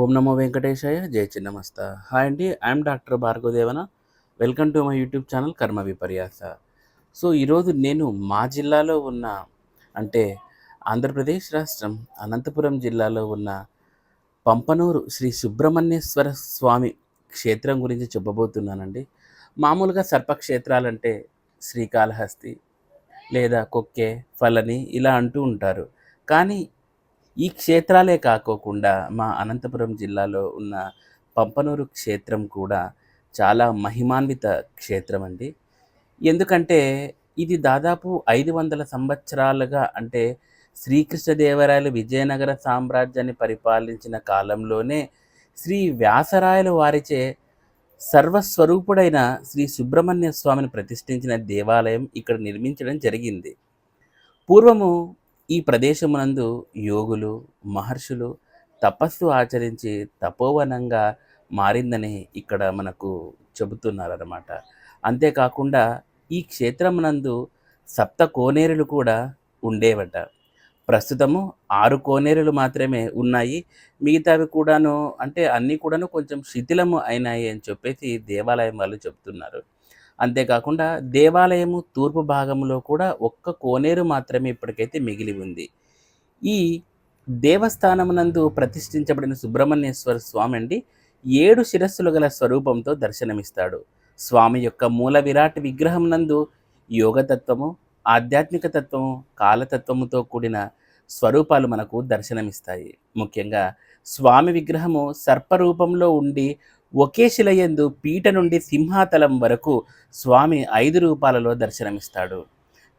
ఓం నమో వెంకటేశాయ జయ చిన్నమస్త. హాయ్ అండి I'm doctor Bhargavadevana. Welcome to my YouTube channel Karma Viparyasa. So ఈరోజు నేను మా జిల్లాలో ఉన్న అంటే ఆంధ్రప్రదేశ్ రాష్ట్రం అనంతపురం జిల్లాలో ఉన్న పంపనూరు శ్రీ సుబ్రహ్మణ్యేశ్వర స్వామి క్షేత్రం గురించి చెప్పబోతున్నానండి. మామూలుగా సర్పక్షేత్రాలంటే శ్రీకాళహస్తి లేదా కొక్కే ఫలని ఇలా అంటూ ఉంటారు. కానీ ఈ క్షేత్రాలే కాకోకుండా మా అనంతపురం జిల్లాలో ఉన్న పంపనూరు క్షేత్రం కూడా చాలా మహిమాన్విత క్షేత్రం అండి ఎందుకంటే ఇది దాదాపు ఐదు వందల సంవత్సరాలుగా అంటే శ్రీకృష్ణదేవరాయలు విజయనగర సామ్రాజ్యాన్ని పరిపాలించిన కాలంలోనే శ్రీ వ్యాసరాయల వారిచే సర్వస్వరూపుడైన శ్రీ సుబ్రహ్మణ్య స్వామిని ప్రతిష్ఠించిన దేవాలయం ఇక్కడ నిర్మించడం జరిగింది. పూర్వము ఈ ప్రదేశమునందు యోగులు మహర్షులు తపస్సు ఆచరించి తపోవనంగా మారిందని ఇక్కడ మనకు చెబుతున్నారన్నమాట. అంతేకాకుండా ఈ క్షేత్రమునందు సప్త కోనేరులు కూడా ఉండేవట. ప్రస్తుతము ఆరు కోనేరులు మాత్రమే ఉన్నాయి. మిగతావి కూడాను అంటే అన్నీ కూడాను కొంచెం శిథిలము అయినాయి అని చెప్పేసి దేవాలయం వాళ్ళు చెప్తున్నారు అంతేకాకుండా దేవాలయము తూర్పు భాగంలో కూడా ఒక్క కోనేరు మాత్రమే ఇప్పటికైతే మిగిలి ఉంది. ఈ దేవస్థానమునందు ప్రతిష్ఠించబడిన సుబ్రహ్మణ్యేశ్వర స్వామి అండి ఏడు శిరస్సులు గల స్వరూపంతో దర్శనమిస్తాడు. స్వామి యొక్క మూల విరాట్ విగ్రహం నందు యోగతత్వము ఆధ్యాత్మిక తత్వము కాలతత్వముతో కూడిన స్వరూపాలు మనకు దర్శనమిస్తాయి. ముఖ్యంగా స్వామి విగ్రహము సర్పరూపంలో ఉండి ఒకే శిలయందు పీట నుండి సింహాతలం వరకు స్వామి ఐదు రూపాలలో దర్శనమిస్తాడు.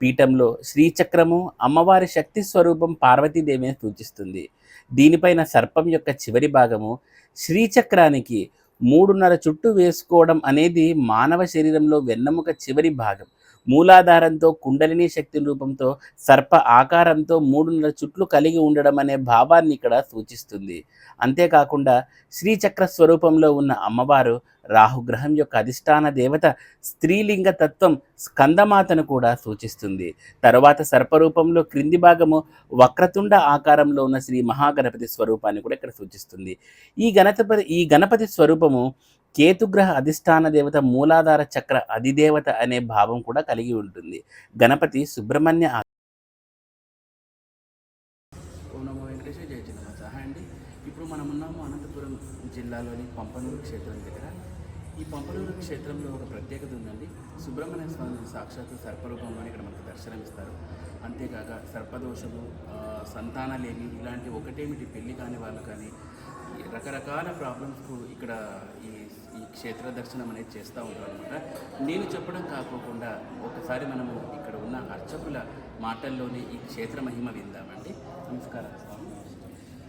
పీఠంలో శ్రీచక్రము అమ్మవారి శక్తి స్వరూపం పార్వతీదేవిని సూచిస్తుంది దీనిపైన సర్పం యొక్క చివరి భాగము శ్రీచక్రానికి మూడున్నర చుట్టూ వేసుకోవడం అనేది మానవ శరీరంలో వెన్నెముక చివరి భాగం. మూలాధారంతో కుండలిని శక్తి రూపంతో సర్ప ఆకారంతో మూడున్నర చుట్లు కలిగి ఉండడం అనే భావాన్ని ఇక్కడ సూచిస్తుంది. అంతేకాకుండా శ్రీచక్ర స్వరూపంలో ఉన్న అమ్మవారు రాహుగ్రహం యొక్క అధిష్టాన దేవత స్త్రీలింగ తత్వం స్కందమాతను కూడా సూచిస్తుంది. తరువాత సర్పరూపంలో క్రింది భాగము వక్రతుండ ఆకారంలో ఉన్న శ్రీ మహాగణపతి స్వరూపాన్ని కూడా ఇక్కడ సూచిస్తుంది. ఈ గణపతి ఈ గణపతి స్వరూపము కేతుగ్రహ అధిష్టాన దేవత మూలాధార చక్ర అధిదేవత అనే భావం కూడా కలిగి ఉంటుంది. గణపతి సుబ్రహ్మణ్య వెంకటేశ్వర సహా అండి. ఇప్పుడు మనం ఉన్నాము అనంతపురం జిల్లాలోని పంపనూరు క్షేత్రం దగ్గర. ఈ పంపనూరు క్షేత్రంలో ఒక ప్రత్యేకత ఉందండి. సుబ్రహ్మణ్య స్వామి సాక్షాత్తు సర్పరూపంలో ఇక్కడ మనకు దర్శనమిస్తారు. అంతేకాక సర్పదోషము సంతానలేమి ఇలాంటి ఒకటేమిటి పెళ్ళి కాని వాళ్ళు కానీ రకరకాల ప్రాబ్లమ్స్కు ఇక్కడ ఈ క్షేత్ర దర్శనం అనేది చేస్తూ ఉంటారు అనమాట నేను చెప్పడం కాకోకుండా ఒకసారి మనము ఇక్కడ ఉన్న అర్చకుల మాటల్లోనే ఈ క్షేత్ర మహిమ విందామండి. నమస్కారం. స్వామి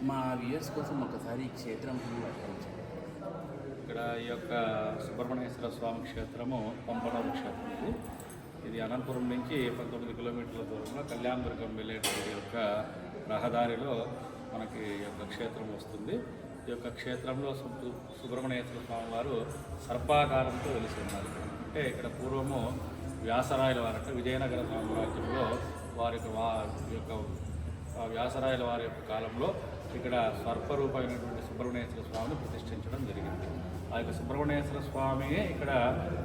మా వ్యూయర్స్ కోసం ఒకసారి ఈ క్షేత్ర మహిమ వర్ణించండి ఇక్కడ ఈ యొక్క సుబ్రహ్మణ్యేశ్వర స్వామి క్షేత్రము పంపనూరు క్షేత్రం ఇది ఇది అనంతపురం నుంచి పంతొమ్మిది కిలోమీటర్ల దూరంలో కళ్యాణదుర్గం వెళ్ళేటువంటి యొక్క రహదారిలో మనకి ఈ యొక్క క్షేత్రం వస్తుంది. ఈ యొక్క క్షేత్రంలో సుబ్రహ్మణ్యేశ్వర స్వామి వారు సర్పాకారంతో వెలిసి ఉన్నారు. అంటే ఇక్కడ పూర్వము వ్యాసరాయల వారు అంటే విజయనగర సామ్రాజ్యంలో వారి యొక్క వా యొక్క వ్యాసరాయల వారి యొక్క కాలంలో ఇక్కడ సర్పరూపమైనటువంటి సుబ్రహ్మణ్యేశ్వర స్వామిని ప్రతిష్ఠించడం జరిగింది. ఆ యొక్క సుబ్రహ్మణ్యేశ్వర స్వామి ఇక్కడ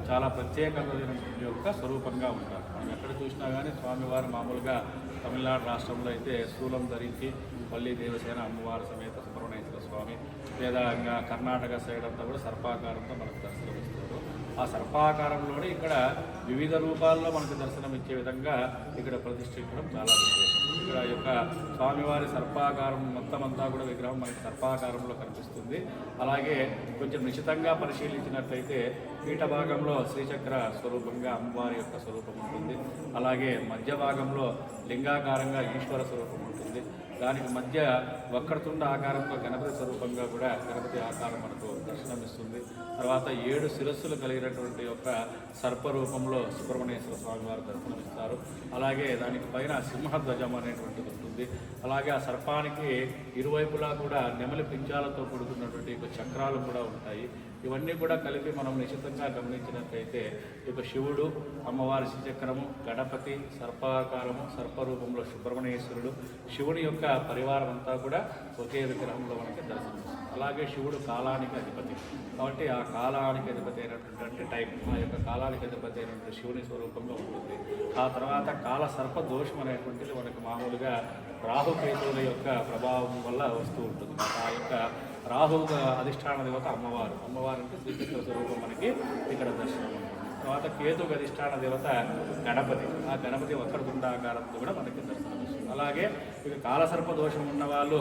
చాలా ప్రత్యేకమైన యొక్క స్వరూపంగా ఉంటారు. మనం ఎక్కడ చూసినా కానీ స్వామివారు మామూలుగా తమిళనాడు రాష్ట్రంలో అయితే శూలం ధరించి పల్లి దేవసేన అమ్మవారి సమేత స్వామి. లేదా ఇంకా కర్ణాటక సైడ్ అంతా కూడా సర్పాకారంతో మనకు దర్శనం ఇస్తారు ఆ సర్పాకారంలోనే ఇక్కడ వివిధ రూపాల్లో మనకు దర్శనం ఇచ్చే విధంగా ఇక్కడ ప్రతిష్ఠించడం చాలా విశేషం. ఇక్కడ యొక్క స్వామివారి సర్పాకారం మొత్తం అంతా కూడా విగ్రహం మనకి సర్పాకారంలో కనిపిస్తుంది. అలాగే కొంచెం నిశితంగా పరిశీలించినట్లయితే పీఠ భాగంలో శ్రీచక్ర స్వరూపంగా అమ్మవారి యొక్క స్వరూపం ఉంటుంది. అలాగే మధ్య భాగంలో లింగాకారంగా ఈశ్వర స్వరూపం ఉంటుంది. దానికి మధ్య వక్రతుండ ఆకారంతో గణపతి స్వరూపంగా కూడా గణపతి ఆకారం మనకు దర్శనమిస్తుంది. తర్వాత ఏడు శిరస్సులు కలిగినటువంటి యొక్క సర్పరూపంలో సుబ్రహ్మణ్యేశ్వర స్వామి వారు దర్శనమిస్తారు. అలాగే దానికి పైన సింహధ్వజం అనేటువంటిది ఉంటుంది. అలాగే ఆ సర్పానికి ఇరువైపులా కూడా నెమలి పించాలతో కూడుకున్నటువంటి ఒక చక్రాలు కూడా ఉంటాయి. ఇవన్నీ కూడా కలిపి మనం నిశ్చితంగా గమనించినట్లయితే ఇక శివుడు అమ్మవారి శ్రీచక్రము గణపతి సర్పాకారము సర్పరూపంలో సుబ్రహ్మణ్యేశ్వరుడు శివుని యొక్క పరివారం అంతా కూడా ఒకే విగ్రహంలో మనకి దర్శనం అలాగే శివుడు కాలానికి అధిపతి. కాబట్టి ఆ కాలానికి అధిపతి అయినటువంటి టైం ఆ యొక్క కాలానికి అధిపతి అయినటువంటి శివుని స్వరూపంగా ఉంటుంది. ఆ తర్వాత కాల సర్ప దోషం అనేటువంటిది మనకు మామూలుగా రాహుకేతువుల యొక్క ప్రభావం వల్ల వస్తూ ఉంటుంది. ఆ యొక్క రాహు అధిష్టాన దేవత అమ్మవారు. అమ్మవారు అంటే శ్రీకృష్ణ స్వరూపం మనకి ఇక్కడ దర్శనం ఉంటుంది. తర్వాత కేతు అధిష్టాన దేవత గణపతి. ఆ గణపతి వక్రతుండాకారంతో కూడా మనకి దర్శనం అలాగే ఇక కాలసర్ప దోషం ఉన్న వాళ్ళు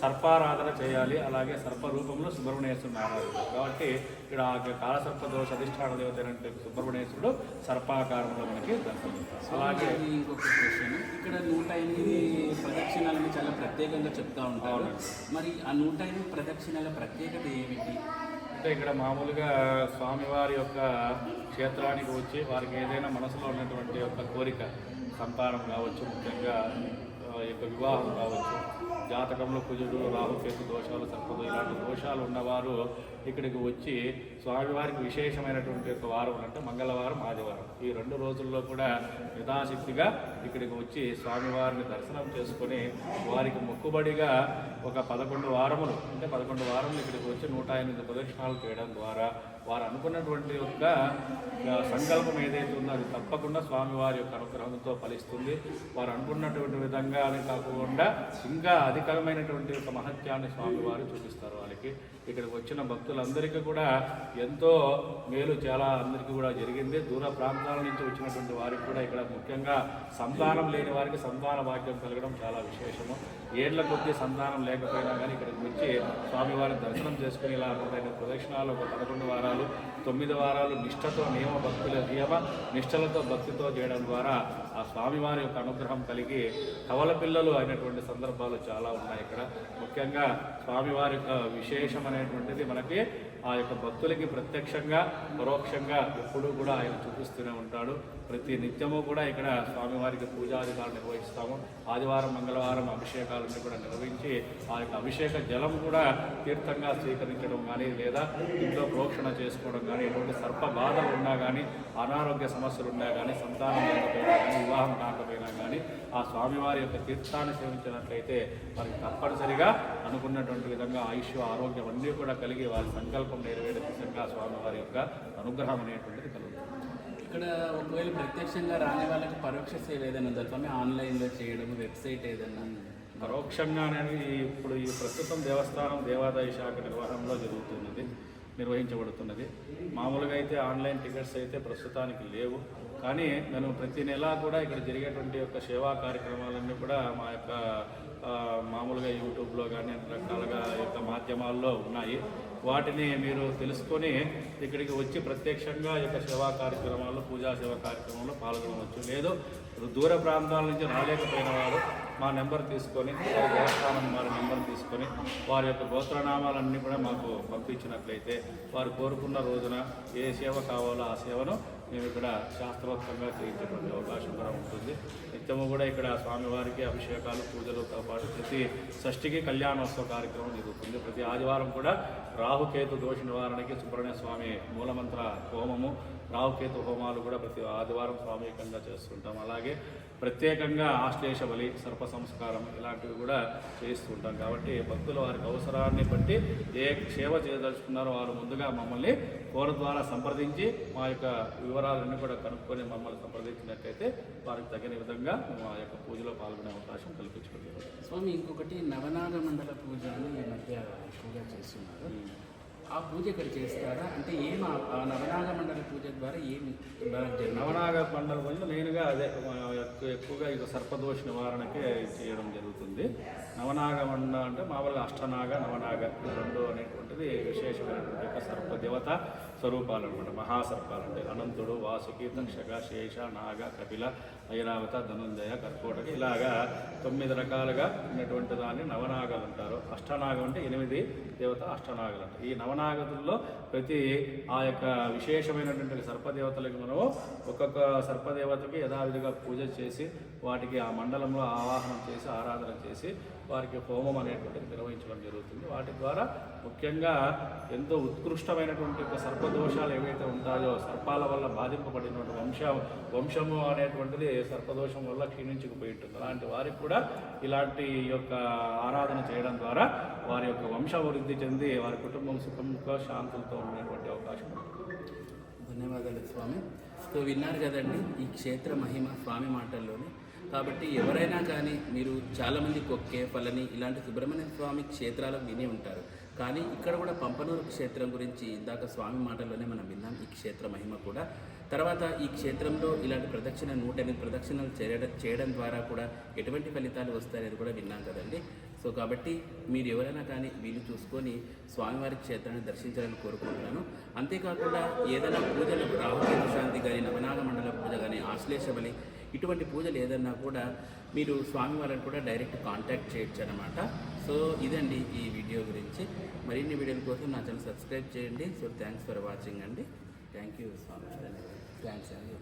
సర్పారాధన చేయాలి అలాగే సర్ప రూపంలో సుబ్రహ్మణ్యేశ్వరుని ఆరాధిస్తారు కాబట్టి ఇక్కడ ఆ కాలసర్ప దోష అధిష్టాన దేవత అయినటువంటి సుబ్రహ్మణ్యేశ్వరుడు సర్పాకారంలో మనకి దర్శనం. అలాగే ఇంకొక క్వశ్చన్ ఇక్కడ నూట ఎనిమిది ప్రదక్షిణాలని చాలా ప్రత్యేకంగా చెప్తా ఉంటారు. మరి ఆ నూట ఎనిమిది ప్రదక్షిణాల ప్రత్యేకత ఏమిటి? అంటే ఇక్కడ మామూలుగా స్వామివారి యొక్క క్షేత్రానికి వచ్చి వారికి ఏదైనా మనసులో ఉన్నటువంటి యొక్క కోరిక సంతానం కావచ్చు ముఖ్యంగా యొక్క వివాహం కావచ్చు. జాతకంలో కుజుడు రాహుకేతు దోషాలు సర్పదు ఇలాంటి దోషాలు ఉన్నవారు ఇక్కడికి వచ్చి స్వామివారికి విశేషమైనటువంటి యొక్క వారం అంటే మంగళవారం ఆదివారం. ఈ రెండు రోజుల్లో కూడా యథాశక్తిగా ఇక్కడికి వచ్చి స్వామివారిని దర్శనం చేసుకొని వారికి మొక్కుబడిగా ఒక పదకొండు వారములు అంటే పదకొండు వారములు ఇక్కడికి వచ్చి నూట ఎనిమిది ప్రదక్షిణాలు చేయడం ద్వారా వారు అనుకున్నటువంటి యొక్క సంకల్పం ఏదైతే ఉందో అది తప్పకుండా స్వామివారి యొక్క అనుగ్రహంతో ఫలిస్తుంది. వారు అనుకున్నటువంటి విధంగానే కాకుండా ఇంకా అధికమైనటువంటి యొక్క మహత్యాన్ని స్వామివారు చూపిస్తారు వాళ్ళకి. ఇక్కడికి వచ్చిన భక్తులందరికీ కూడా ఎంతో మేలు చాలా అందరికీ కూడా జరిగింది. దూర ప్రాంతాల నుంచి వచ్చినటువంటి వారికి కూడా ఇక్కడ ముఖ్యంగా సంతానం లేని వారికి సంతాన భాగ్యం కలగడం చాలా విశేషము. ఏళ్ళ కొద్దీ సంతానం లేకపోయినా కానీ ఇక్కడికి వచ్చి స్వామివారిని దర్శనం చేసుకుని ఇలా మొదలైన ప్రదక్షిణాలు ఒక పదకొండు వారాలు తొమ్మిది వారాలు నిష్ఠతో నియమ భక్తుల నియమ నిష్ఠలతో భక్తితో చేయడం ద్వారా ఆ స్వామివారి యొక్క అనుగ్రహం కలిగి కవల పిల్లలు అయినటువంటి సందర్భాలు చాలా ఉన్నాయి ఇక్కడ. ముఖ్యంగా స్వామివారి యొక్క అనేటువంటిది మనకి ఆ యొక్క భక్తులకి ప్రత్యక్షంగా పరోక్షంగా ఎప్పుడూ కూడా ఆయన చూపిస్తూనే ఉంటాడు. ప్రతి నిత్యము కూడా ఇక్కడ స్వామివారికి పూజాధికారులు నిర్వహిస్తాము. ఆదివారం మంగళవారం అభిషేకాలన్నీ కూడా నిర్వహించి ఆ యొక్క అభిషేక జలం కూడా తీర్థంగా స్వీకరించడం కానీ లేదా ఇంట్లో ప్రోక్షణ చేసుకోవడం కానీ ఎటువంటి సర్ప బాధలు ఉన్నా కానీ అనారోగ్య సమస్యలు ఉన్నా కానీ సంతానం లేకపోయినా కానీ వివాహం కాకపోయినా కానీ ఆ స్వామివారి యొక్క తీర్థాన్ని సేవించినట్లయితే వారికి తప్పనిసరిగా అనుకున్నటువంటి విధంగా ఆయుష్ ఆరోగ్యం అన్నీ కూడా కలిగి వారి సంకల్పం నెరవేరే దిశగా స్వామివారి యొక్క అనుగ్రహం అనేటువంటిది కలుగుతుంది. ఇక్కడ ఒకవేళ ప్రత్యక్షంగా రాని వాళ్ళకి పరోక్ష సేవ ఏదైనా ఉందా? స్వామి ఆన్లైన్లో చేయడం వెబ్సైట్ ఏదైనా పరోక్షంగా అనేది ఇప్పుడు ఈ ప్రస్తుతం దేవస్థానం దేవాదాయ శాఖ నిర్వహణలో జరుగుతున్నది నిర్వహించబడుతున్నది. మామూలుగా అయితే ఆన్లైన్ టికెట్స్ అయితే ప్రస్తుతానికి లేవు. కానీ నేను ప్రతి నెలా కూడా ఇక్కడ జరిగేటువంటి యొక్క సేవా కార్యక్రమాలన్నీ కూడా మా యొక్క మామూలుగా యూట్యూబ్లో కానీ రకరకాలుగా రకాలుగా యొక్క మాధ్యమాల్లో ఉన్నాయి. వాటిని మీరు తెలుసుకొని ఇక్కడికి వచ్చి ప్రత్యక్షంగా ఈ యొక్క సేవా కార్యక్రమాల్లో పూజా సేవా కార్యక్రమంలో పాల్గొనవచ్చు. లేదు దూర ప్రాంతాల నుంచి రాలేకపోయిన వారు మా నెంబర్ తీసుకొని దేవస్థానం వారి నెంబర్ తీసుకొని వారి యొక్క గోత్రనామాలన్నీ కూడా మాకు పంపించినట్లయితే వారు కోరుకున్న రోజున ఏ సేవ కావాలో ఆ సేవను మేము ఇక్కడ శాస్త్రోక్తంగా చేయించేటువంటి అవకాశం కూడా ఉంటుంది. నిత్యము కూడా ఇక్కడ స్వామివారికి అభిషేకాలు పూజలతో పాటు ప్రతి షష్ఠికి కళ్యాణోత్సవ కార్యక్రమం జరుగుతుంది. ప్రతి ఆదివారం కూడా రాహుకేతు దోష నివారణకి సుబ్రహ్మణ్య స్వామి మూలమంత్ర హోమము రాహుకేతు హోమాలు కూడా ప్రతి ఆదివారం స్వామికంగా చేస్తుంటాం. అలాగే ప్రత్యేకంగా ఆశ్లేష బలి సర్ప సంస్కారం ఇలాంటివి కూడా చేస్తుంటాం కాబట్టి భక్తులు వారికి అవసరాన్ని బట్టి ఏ సేవ చేయదలుచుకున్నారో వారు ముందుగా మమ్మల్ని ఫోన్ ద్వారా సంప్రదించి మా యొక్క వివరాలన్నీ కూడా కనుక్కొని మమ్మల్ని సంప్రదించినట్లయితే వారికి తగిన విధంగా మా యొక్క పూజలో పాల్గొనే అవకాశం కల్పించుకుంటున్నాం స్వామి ఇంకొకటి నవనాగ మండల పూజ అని ఈ మధ్య ఎక్కువగా చేస్తున్నారు. ఆ పూజ ఇక్కడ చేస్తారా? అంటే ఏం ఆ నవనాగ మండల పూజ ద్వారా ఏమి నవనాగ పండుగ పూజ మెయిన్గా అదే ఎక్కువగా ఇక సర్పదోష నివారణకే చేయడం జరుగుతుంది. నవనాగ మండ అంటే మామూలుగా అష్టనాగ నవనాగ రెండు అనేటువంటిది విశేషమైనటువంటి యొక్క సర్ప దేవత స్వరూపాలు అనమాట మహాసర్పాలు అంటే అనంతుడు వాసుకి దక్షక శేష నాగ కపిల ఐరావత ధనుంజయ కర్కోటక ఇలాగా తొమ్మిది రకాలుగా ఉన్నటువంటి దాన్ని నవనాగాలు అంటారు. అష్టనాగం అంటే ఎనిమిది దేవత అష్టనాగలు అంటారు. ఈ నవనాగతుల్లో ప్రతి ఆ యొక్క విశేషమైనటువంటి సర్పదేవతలకు మనము ఒక్కొక్క సర్పదేవతకి యథావిధిగా పూజ చేసి వాటికి ఆ మండలంలో ఆవాహనం చేసి ఆరాధన చేసి వారికి హోమం అనేటువంటిది నిర్వహించడం జరుగుతుంది. వాటి ద్వారా ముఖ్యంగా ఎంతో ఉత్కృష్టమైనటువంటి యొక్క సర్పదోషాలు ఏవైతే ఉంటాయో సర్పాల వల్ల బాధింపబడినటువంటి వంశం వంశము అనేటువంటిది సర్పదోషం వల్ల క్షీణించుకుపోయి ఉంటుంది అలాంటి వారికి కూడా ఇలాంటి యొక్క ఆరాధన చేయడం ద్వారా వారి యొక్క వంశాభివృద్ధి చెంది వారి కుటుంబం సుఖంగా శాంతులతో ఉండేటువంటి అవకాశం ఉంటుంది. ధన్యవాదాలు స్వామి. సో విన్నారు కదండి ఈ క్షేత్ర మహిమ స్వామి మాటల్లోనే. కాబట్టి ఎవరైనా కానీ మీరు చాలామంది కొక్కే పలని ఇలాంటి సుబ్రహ్మణ్య స్వామి క్షేత్రాలు విని ఉంటారు. కానీ ఇక్కడ కూడా పంపనూరు క్షేత్రం గురించి ఇందాక స్వామి మాటల్లోనే మనం విన్నాం ఈ క్షేత్ర మహిమ కూడా. తర్వాత ఈ క్షేత్రంలో ఇలాంటి ప్రదక్షిణ నూట ఎనిమిది ప్రదక్షిణలు చేయడం చేయడం ద్వారా కూడా ఎటువంటి ఫలితాలు వస్తాయనేది కూడా విన్నాం కదండి. సో కాబట్టి మీరు ఎవరైనా కానీ వీలు చూసుకొని స్వామివారి క్షేత్రాన్ని దర్శించాలని కోరుకుంటున్నాను. అంతేకాకుండా ఏదైనా పూజలు రాహుకేతు శాంతి కానీ నవనాగ మండల పూజ కానీ ఆశ్లేష బలి ఇటువంటి పూజలు ఏదన్నా కూడా మీరు స్వామివారిని కూడా డైరెక్ట్ కాంటాక్ట్ చేయొచ్చు అనమాట సో ఇదండి ఈ వీడియో గురించి. మరిన్ని వీడియోల కోసం నా ఛానల్ సబ్స్క్రైబ్ చేయండి. సో థ్యాంక్స్ ఫర్ వాచింగ్ అండి. థ్యాంక్ యూ స్వామి. థ్యాంక్స్ అండి.